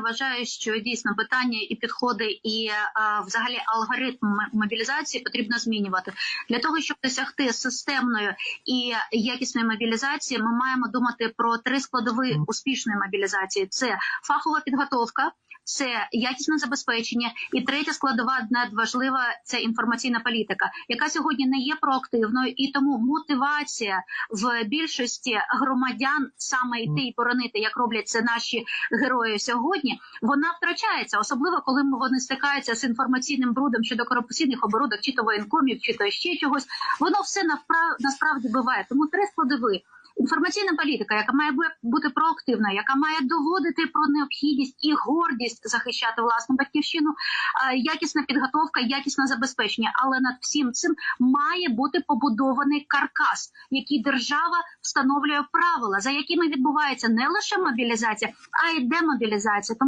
вважаю, що дійсно питання і підходи, і а, взагалі алгоритм мобілізації потрібно змінювати для того, щоб досягти системної і якісної мобілізації. Ми маємо думати про три складові успішної мобілізації: це фахова підготовка. Це якісне забезпечення, і третя складова надважлива це інформаційна політика, яка сьогодні не є проактивною, і тому мотивація в більшості громадян саме йти і боронити, як роблять це наші герої сьогодні, вона втрачається, особливо коли вони стикаються з інформаційним брудом щодо корупційних оборудок, чи то воєнкомів, чи то ще чогось. Воно все насправді буває. Тому три складові. Інформаційна політика, яка має бути проактивна, яка має доводити про необхідність і гордість захищати власну батьківщину, якісна підготовка, якісне забезпечення. Але над всім цим має бути побудований каркас, який держава встановлює правила, за якими відбувається не лише мобілізація, а й демобілізація.